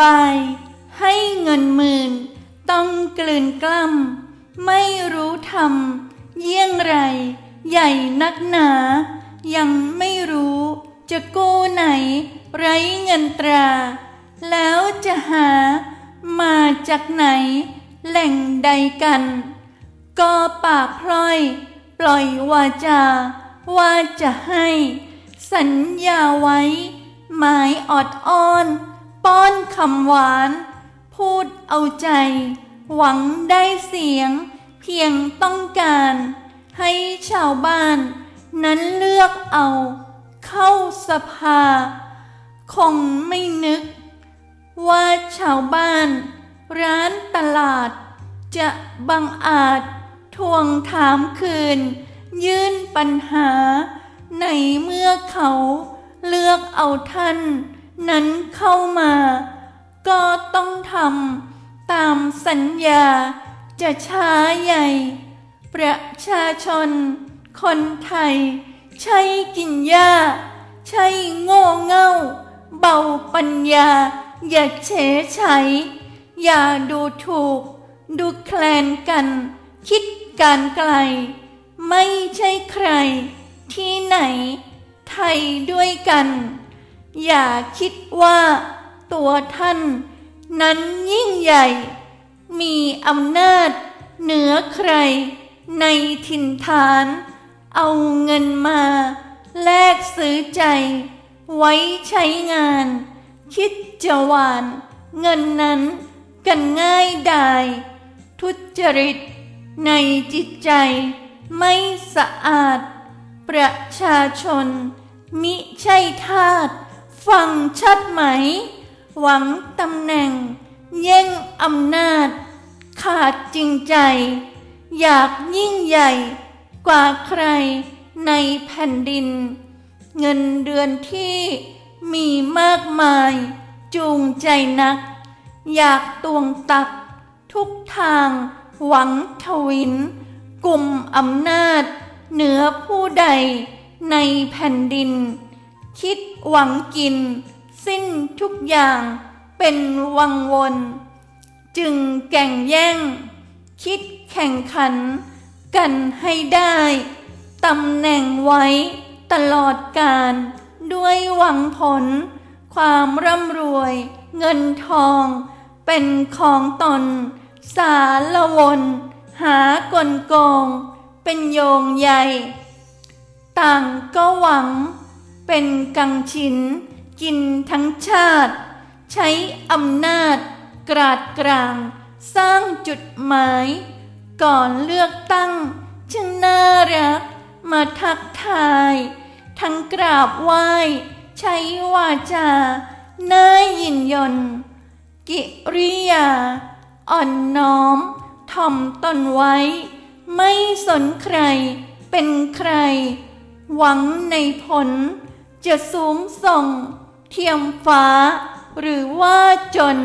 บาย ให้เงินหมื่น ต้องกลืนกล้ำไม่รู้ทำเยี่ยงไร ใหญ่นักหนา ยังไม่รู้จะกู้ไหน ไรเงินตรา แล้วจะหา มาจากไหน แหล่งใดกัน ก็ปากพลอย ปล่อยวาจา ว่าจะให้ สัญญาไว้ หมายออดอ้อน ป้อนคำหวาน พูดเอาใจ หวังได้เสียง เพียงต้องการ ให้ชาวบ้าน นั้นเลือกเอา เข้าสภา คงไม่นึก ว่าชาวบ้าน ร้านตลาด จะบังอาจทวงถามคืน ยื่นปัญหา ในเมื่อเขาเลือกเอาท่าน นั้นเข้ามา ก็ต้องทำตามสัญญาจะช้าใหญ่ ประชาชน คนไทย ใช่กินยาใช่โง่เง่า เบาปัญญา อย่าเฉไฉอย่าดูถูก ดูแคลนกัน คิดการไกล ไม่ใช่ใคร ที่ไหน ไทยด้วยกัน อย่าคิดว่าตัวท่านนั้นยิ่งใหญ่ มีอำนาจเหนือใครในถิ่นฐาน เอาเงินมา แลกซื้อใจ ไว้ใช้งาน คิดจะหวานเงินนั้นกันง่ายดายทุจริต ในจิตใจไม่สะอาด ประชาชน มิใช่ทาส ฟังชัดไหม หวังตำแหน่ง แย่งอำนาจ ขาดจริงใจ อยากยิ่งใหญ่ กว่าใครในแผ่นดิน เงินเดือนที่มีมากมาย จูงใจนัก อยากตวงตัก ทุกทางหวังทวิน กลุ่มอำนาจ เหนือผู้ใดในแผ่นดิน คิดหวังกิน สิ้นทุกอย่างเป็นวังวน จึงแก่งแย่ง คิดแข่งขัน กันให้ได้ตำแหน่งไว้ตลอดกาลด้วยหวังผล ความร่ำรวย เงินทอง เป็นของตน สาละวน หากลโกง เป็นโยงใหญ่ ต่างก็หวัง เป็นกังชิน กินทั้งชาติ ใช้อำนาจ กราดกลาง สร้างจุดหมาย ก่อนเลือกตั้งช่างน่ารัก มาทักทาย ทั้งกราบไหว้ ใช้วาจาน่ายินยนกิริยา อ่อนน้อมถ่อมตนไว้ ไม่สนใครเป็นใคร หวังในผล จะสูงส่ง เทียมฟ้า หรือว่าจน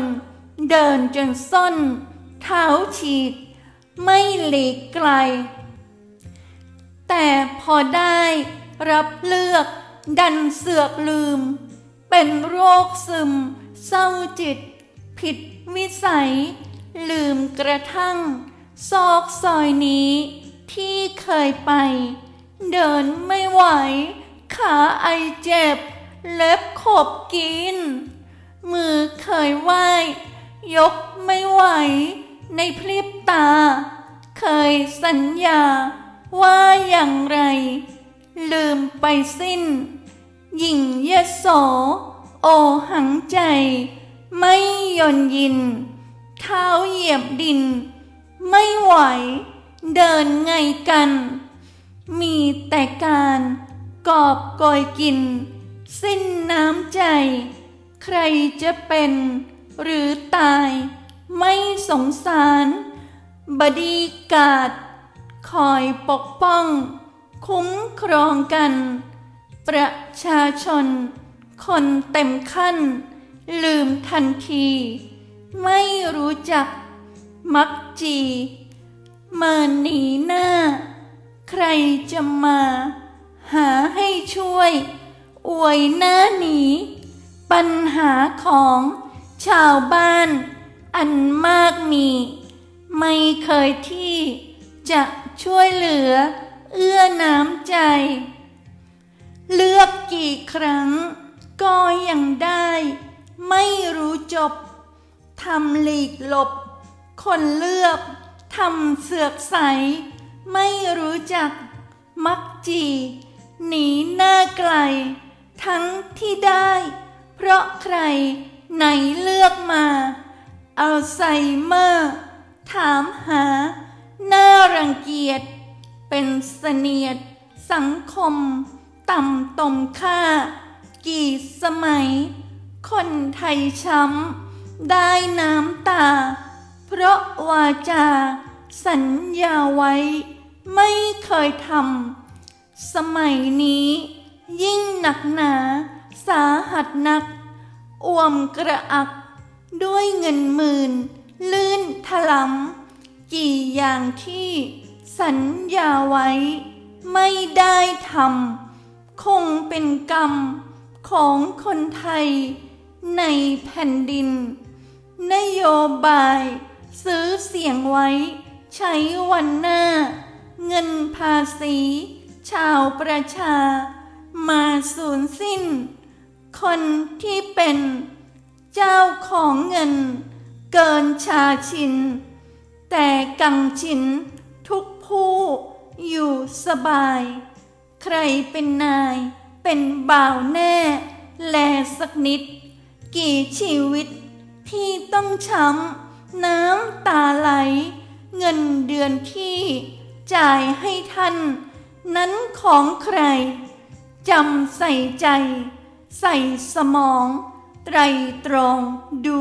เดินจนส้น เท้าฉีก ไม่หลีกไกล แต่พอได้รับเลือกดันเสือกลืม เป็นโรคซึม เศร้าจิต ผิดวิสัย ลืมกระทั่ง ซอกซอยนี้ที่เคยไป เดินไม่ไหว ขาไอเจ็บ เล็บขบกิน มือเคยไหวยกไม่ไหว ในพริบตา เคยสัญญา ว่าอย่างไร ลืมไปสิ้นยิ่งเยโส โอหังใจ ไม่ยนยิน เท้าเหยียบดิน ไม่ไหว เดินไงกัน มีแต่การ กอบโกยกิน สิ้นน้ำใจ ใครจะเป็นหรือตาย ไม่สงสาร บดีกาดคอยปกป้อง คุ้มครองกัน ประชาชน คนเต็มขั้น ลืมทันที ไม่รู้จัก มักจีมาหนีหน้า ใครจะมา หาให้ช่วย อวยหน้าหนี ปัญหาของชาวบ้าน อันมากมี ไม่เคยที่จะช่วยเหลือ เอื้อน้ำใจ เลือกกี่ครั้ง ก็ยังได้ ไม่รู้จบทำหลีกหลบ คนเลือกทำเสือกใส ไม่รู้จัก มักจี หนีหน้าไกล ทั้งที่ได้ เพราะใครไหนเลือกมา เอาไซเมอร์ ถามหาน่ารังเกียจ เป็นเสนียด สังคม ต่ำตมค่า กี่สมัย คนไทยช้ำ ได้น้ำตา เพราะวาจา สัญญาไว้ ไม่เคยทำ สมัยนี้ ยิ่งหนักหนา สาหัสนัก อ่วมกระอัก ด้วยเงินหมื่น ลื่นถลำกี่อย่างที่สัญญาไว้ ไม่ได้ทำคงเป็นกรรมของคนไทย ในแผ่นดิน นโยบาย ซื้อเสียงไว้ ใช้วันหน้า เงินภาษี ชาวประชา มาสูญสิ้น คนที่เป็นเจ้าของเงิน เกินชาชิน แต่กังชินทุกผู้อยู่สบาย ใครเป็นนายเป็นบ่าวแน่ แลสักนิด กี่ชีวิตที่ต้องช้ำน้ำตาไหล เงินเดือนที่จ่ายให้ท่าน นั้นของใครจำใส่ใจ ใส่สมอง ไตรตรองดู